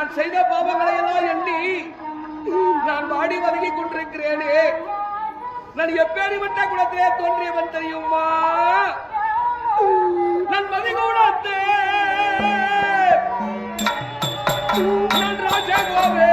நான் செய்த பாவங்களை எல்லாம் எண்ணி நான் வாடி வதங்கி கொண்டிருக்கிறேனே. நான் எப்பேறிப்பட்ட குலத்திலே தோன்றியவன் தெரியுமா நான் மதிகூடத்தே நான் ராஜா கோவே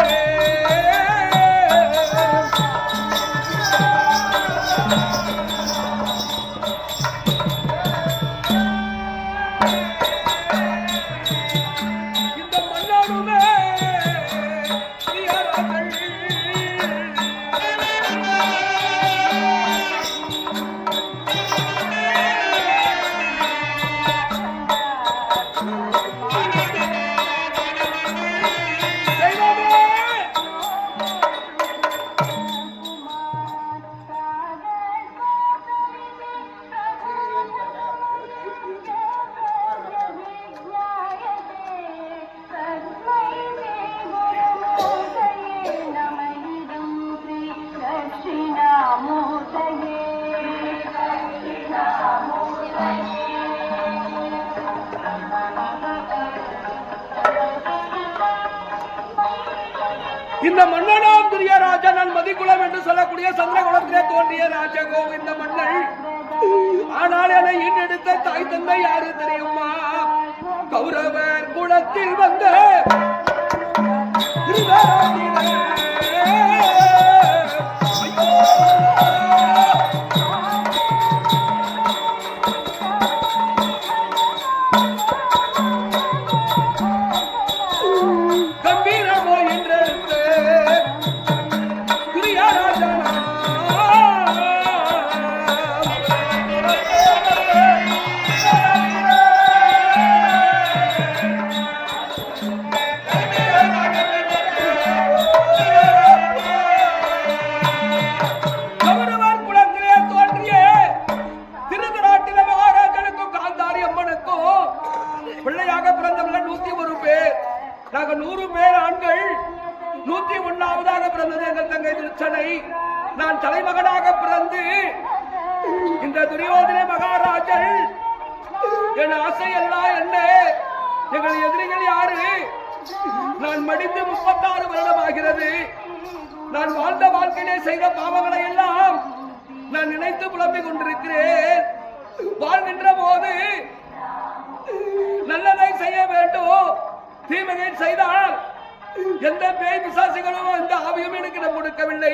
தாய் தந்தை யாரு தெரியுமா? கௌரவர் குலத்தில் வந்த நினைத்து புலம்பிக் கொண்டிருக்கிறேன். வாழ்கின்ற போது நல்லதை செய்ய வேண்டும். தீமையை செய்தால் எந்த பேய் பிசாசுகளும் எந்த ஆவியும் எனக்கு இடம் கொடுக்கவில்லை.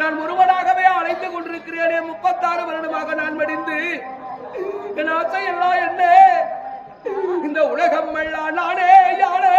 நான் ஒருவனாகவே அழைத்துக் கொண்டிருக்கிறேனே. முப்பத்தாறு வருடமாக நான் மடிந்து என் ஆசை எல்லாம் என்ன? இந்த உலகம் எல்லாம் நானே யானே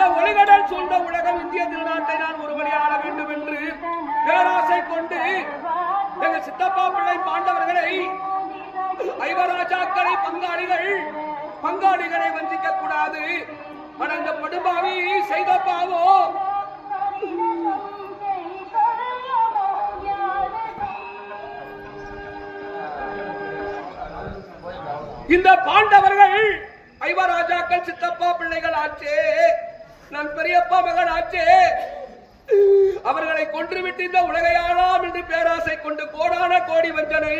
இந்த ஒளிகடல் சூழ்ந்த உலகம் இந்திய திருநாட்டை நான் ஒரு வழி ஆள வேண்டும் என்று பேராசை கொண்டு எங்க சித்தப்பா பிள்ளை பாண்டவர்களை ஐவராஜாக்களை பங்காளிகள் பங்காளிகளை வஞ்சிக்க கூடாது ஆனா இந்த படுபாவி செய்த பாவம் இந்த பாண்டவர்கள் ஐவராஜாக்கள் சித்தப்பா பிள்ளைகள் ஆச்சே. நான் பெரியப்பா மகன் ஆச்சே அவர்களை கொன்றுவிட்டு இந்த உலகையானாம் என்று பேராசை கொண்டு கோடான கோடி வஞ்சனை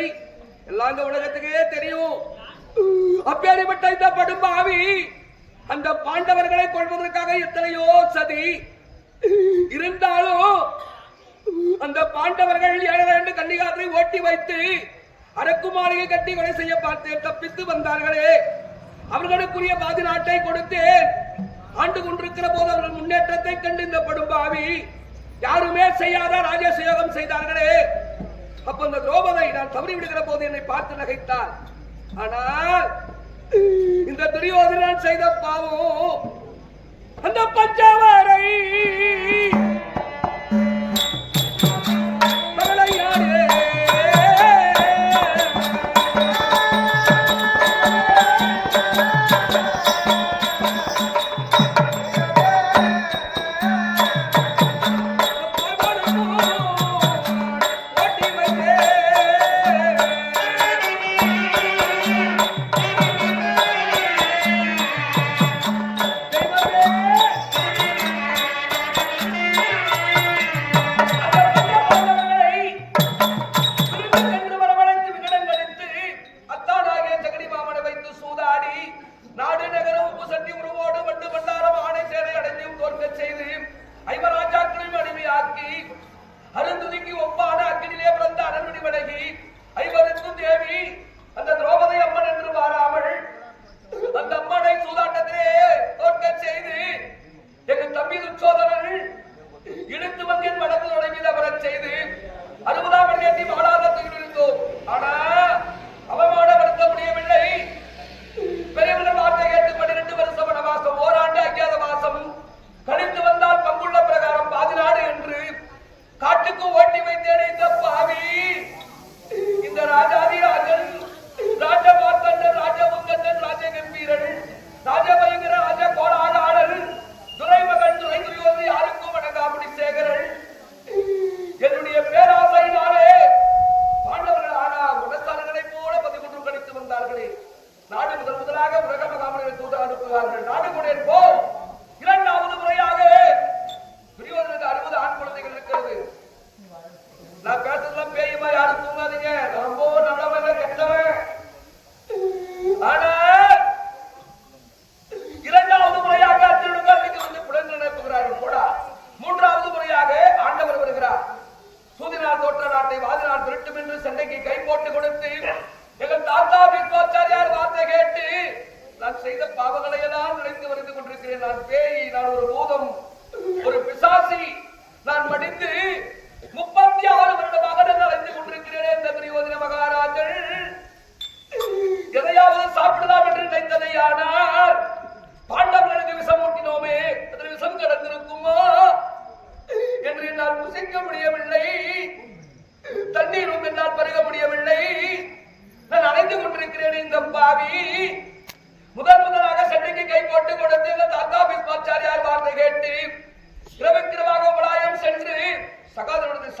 எல்லாம் இந்த உலகத்துக்கே தெரியும். அப்பேறிப்பட்ட இந்த படும்பாவி அந்த பாண்டவர்களை கொள்வதற்காக எத்தனையோ சதி இருந்தாலும் அந்த பாண்டவர்கள் ஏழு ரெண்டு கன்னிகாத்தை ஓட்டி வைத்து அரக்குமாரியை கட்டி கொலை செய்ய பார்த்தேன் தப்பித்து வந்தார்களே. அவர்களுக்குரிய பாதி நாட்டை கொடுத்தேன். ஆண்டு கொண்டிருக்கிற போது அவர்கள் முன்னேற்றத்தை கண்டு இந்த படும்பாவி யாருமே செய்யாத ராஜசயோகம் செய்தார்களே. அப்ப அந்த துரோபதை நான் தவறி விடுகிற போது என்னை பார்த்து நகைத்தார். ஆனால் இந்த துரியோதனன் செய்த பாவம் அந்த பஞ்சவரை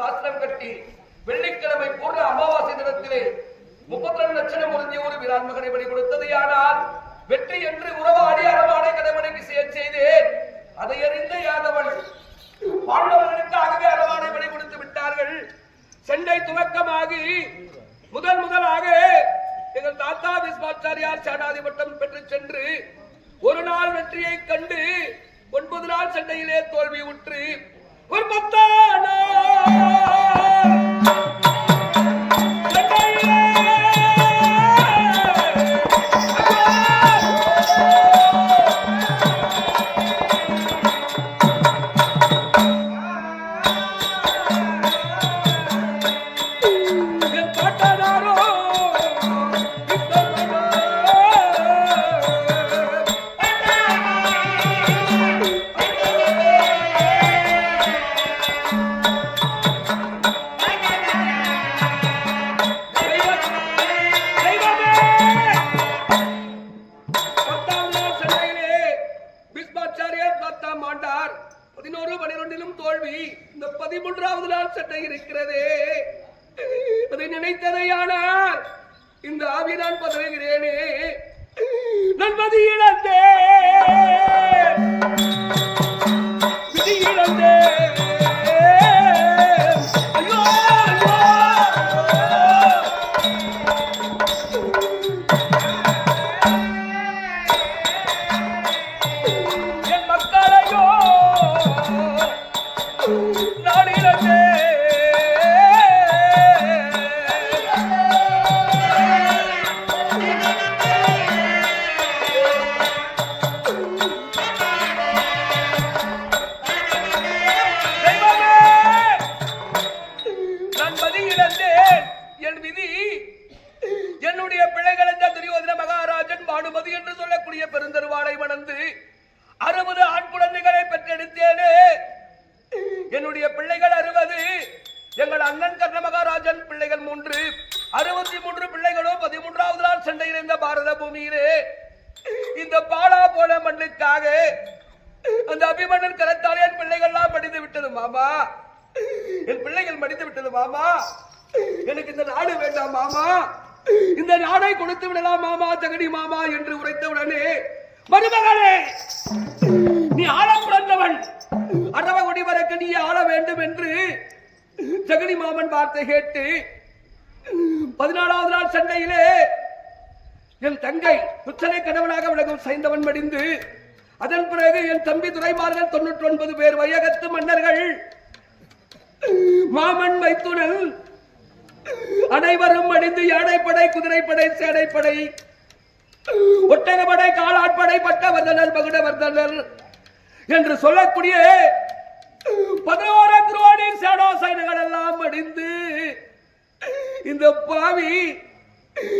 சாஸ்திரம் கட்டி வெள்ளிக்கிழமை பூர்ண அமாவாசை தினத்திலே முப்பத்தி ரெண்டு லட்சம் உறுதிய ஒரு வீரான் மகனை பலி கொடுத்தது ஆனால் வெற்றி என்று உறவு அடியாரமான கடமனைக்கு செய்ய செய்தேன். அதை அறிந்த யாதவன் பாண்டவர்களுக்காகவே அரவானை பலி கொடுத்து விட்டார்கள். செண்டை துவக்கமாகி முதல் முதலாக எங்கள் தாத்தா விஸ்வாச்சாரியார் சேனாதிபட்டம் பெற்று சென்று ஒரு நாள் வெற்றியை கண்டு ஒன்பது நாள் சண்டையிலே தோல்வி உற்று ஒரு பத்தான நாடிலே மாமா என்று உரைத்தவுடனே மருமகளே நீ ஆள பிறந்தவன் அரவகுடி வரக்கு நீ ஆள வேண்டும் என்று ஜெகனி மாமன் வார்த்தை கேட்டு பதினாலாவது நாள் சண்டையிலே என் தங்கை துச்சனை கணவனாக விலகும் சைந்தவன் மடிந்து அதன் பிறகு என் தம்பி துறைமார்கள் தொண்ணூற்றி ஒன்பது பேர் வையகத்து மன்னர்கள் மாமன் மைத்துனன் அனைவரும் அணிந்து யானைப்படை குதிரைப்படை சேனைப்படை ஒட்டகப்படை காலாட்படை பட்டவர்தனர் மகுடவர்தனர் என்று சொல்லக்கூடிய பதினோரு துரோணி சேனாசைனங்கள் எல்லாம் அடிந்து இந்த பாவி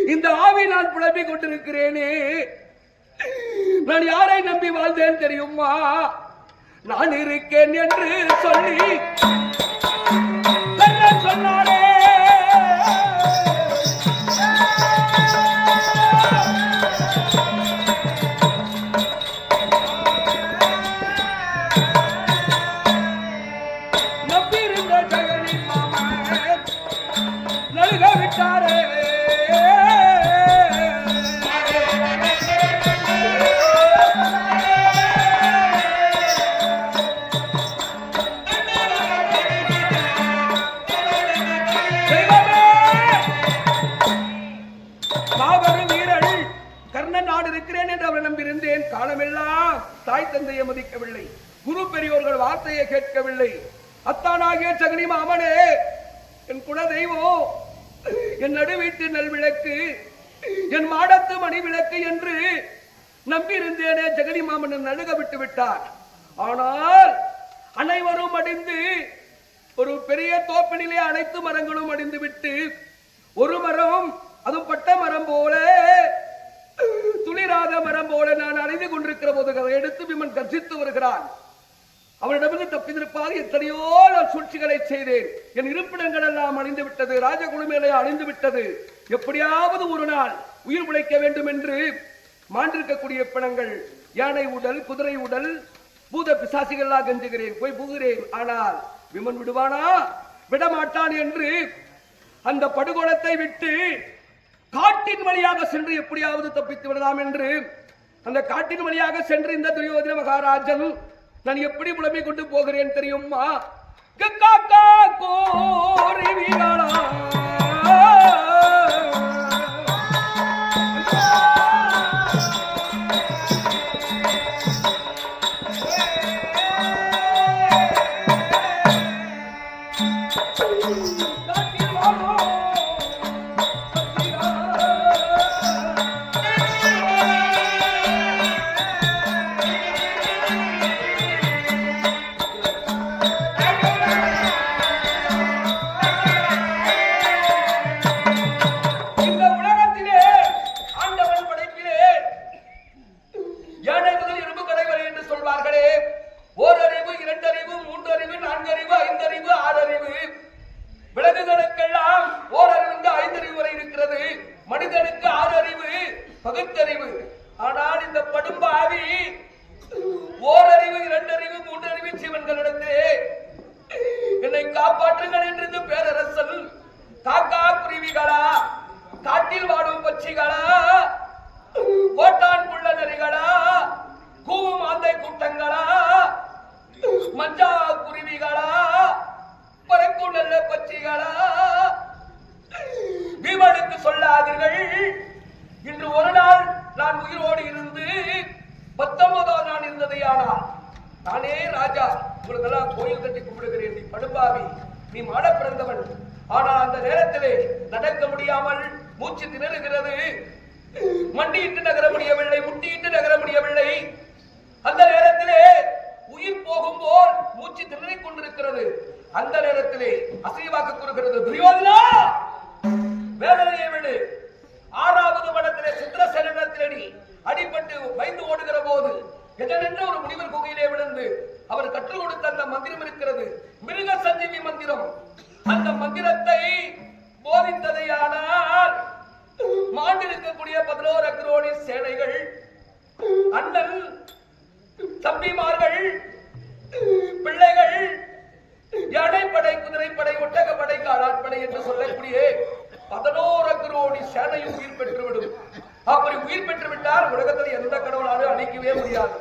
இந்த ஆவி நான் புலம்பிக் கொண்டிருக்கிறேனே. நான் யாரை நம்பி வாழ்ந்தேன் தெரியுமா? நான் இருக்கேன் என்று சொல்லி மணி என்று நம்பியிருந்தேனே ஜெகனி மாமன் நழுக விட்டு விட்டார் ஆனால் அனைவரும் அடைந்து ஒரு பெரிய தோப்பினிலே அனைத்து மரங்களும் அடைந்து விட்டு ஒரு மரம் அதுவும் பட்ட மரம் போல துளிராத மரம் போல நான் அணிந்து கொண்டிருக்கிற போது அதை எடுத்து விமன் கர்ஜித்து வருகிறான். அவனிடமிருந்து தப்பித்திருப்பால் எத்தனையோ நான் சூழ்ச்சிகளை செய்தேன். என் இருப்பிடங்கள் எல்லாம் அழிந்து விட்டது ராஜகுழுமேலே அழிந்து விட்டது. எப்படியாவது ஒரு நாள் உயிர் உழைக்க வேண்டும் என்று மாண்டிருக்கக்கூடிய பிணங்கள் யானை உடல் குதிரை உடல் பூத பிசாசிகளாக கெஞ்சுகிறேன். போய் புகுகிறேன். ஆனால் விமன் விடுவானா? விடமாட்டான் என்று அந்த படுகோலத்தை விட்டு காட்டின் வழியாக சென்று எப்படியாவது தப்பித்து விடலாம் என்று அந்த காட்டின் வழியாக சென்று இந்த துரியோதன மகாராஜன் நான் எப்படி புலமை கொண்டு போகிறேன் தெரியுமா? கோ பகுத்தறிவு. ஆனால் இந்த படும்பாவி ஓரறிவு இரண்டறிவு மூன்றறிவு ஜீவன்களிடத்தே என்னை காப்பாற்றுங்கள் என்று இந்த பேரரசன் காக்கா குருவிகளா காட்டில் வாடும் பட்சிகளா கோட்டான் புள்ள நரிகளா கூவும் ஆந்தை கூட்டங்களா மஞ்சா குருவிகளா பறக்கும் நல்ல பட்சிகளா பீமனுக்கு சொல்லாதீர்கள். இன்று ஒரு நாள் நான் உயிரோடு இருந்து பத்தொன்பதாம் நாள் இருந்ததை ஆனால் நானே ராஜா உங்களுக்கெல்லாம் கோயில் கட்டி கும்பிடுகிறேன். நீ படுபாவி நீ மாட பிறந்தவன் ஆனால் அந்த நேரத்திலே நடக்க முடியாமல் மூச்சு திணறுகிறது. மண்டியிட்டு நகர முடியவில்லை முட்டியிட்டு நகர முடியவில்லை. அந்த நேரத்திலே உயிர் போகும் போல் மூச்சு திணறிக் கொண்டிருக்கிறது. அந்த நேரத்திலே அசைவாக்க கூறுகிறது. துரியோதனா வேதனையை விடு. ஆறாவது படத்திலே சித்திரசேனத்திலே நீ அடிபட்டு பயந்து ஓடுகிற போது எதனென்ற ஒரு முனிவர் குகையிலே விழுந்து அவர் கற்றுக் கொடுத்த அந்த மந்திரம் இருக்கிறது. மிருக சஞ்சீவி மந்திரம். அந்த மந்திரத்தை போதித்ததையானால் மாண்டிருக்கக்கூடிய பதினோரு அக்ரோனி சேனைகள் அண்ணன் தம்பிமார்கள் பிள்ளைகள் யானைப்படை குதிரைப்படை ஒட்டகப்படை காலாட்படை என்று சொல்லக்கூடிய பதினோரு அக்ரோனி சேனையும் உயிர் பெற்றுவிடும். அப்படி உயிர் பெற்று விட்டால் உலகத்தில் எந்த கடவுளாலும் அழிக்கவே முடியாது.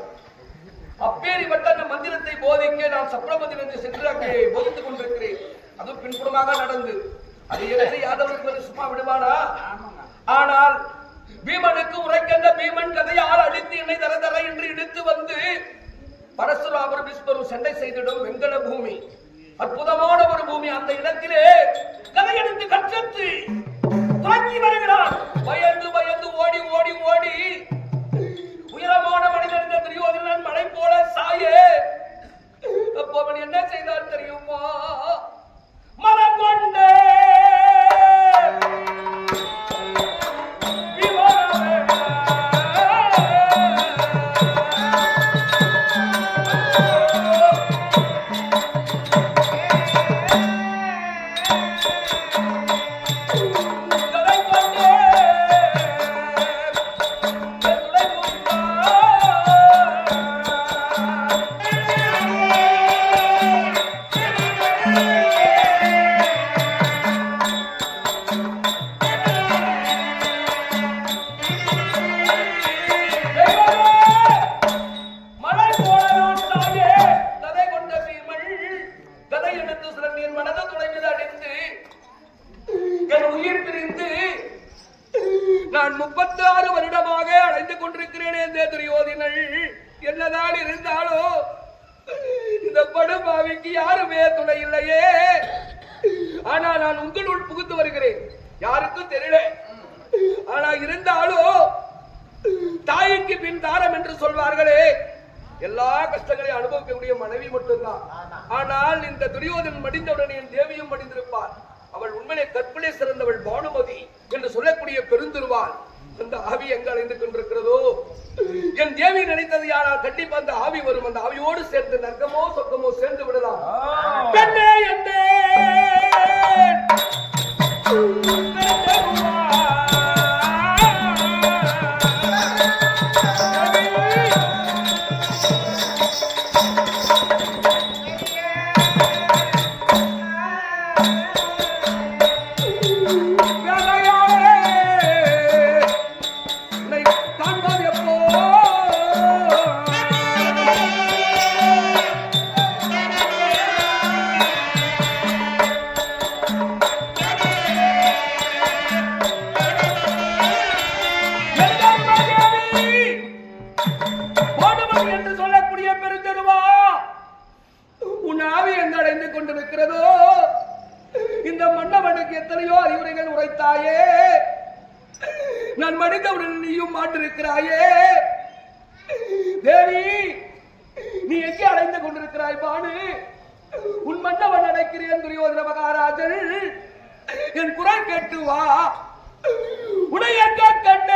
அப்பேறிப்பட்ட அந்த மந்திரத்தை போதிக்க நான் சப்ரமதியிலிருந்து சென்று அங்கே போதித்துக் கொண்டிருக்கிறேன். அதுவும் பின்புறமாக நடந்து. அது எடுத்து யாதவர்கள் சும்மா விடுவானா? ஆனால் பீமனுக்கு உரைக்கின்ற பீமன் கதையால் அடித்து என்னை தர தர என்று இழுத்து வந்து பரசுராமர் விஸ்வரும் சண்டை செய்திடும் வெங்கல பூமி. அற்புதமான ஒரு பூமி அந்த இடத்திலே கதையெடுத்து கற்றத்து துவங்கி வருகிறான் பயந்து কোন அடைந்து கொண்டிருக்கிறதோ என் தேவி நினைத்தது யாரால் கண்டிப்பா அந்த ஆவி வரும். அந்த ஆவியோடு சேர்ந்து நர்க்கமோ சொர்க்கமோ சேர்ந்து விடலாம். பெண்ணே எந்தே இருக்கிறதோ? இந்த மன்னவனுக்கு எத்தனையோ அறிவுரைகள் உரைத்தாயே. நான் மனிதவுடன் நீயும் மாட்டிருக்கிறாயே தேவி நீ எங்கே அடைந்து கொண்டிருக்கிறாய் பானு உன் மன்னவன் அடைக்கிறேன் துரியோதன மகாராஜன். என் குரல் கேட்டு வா. உடைய கண்டே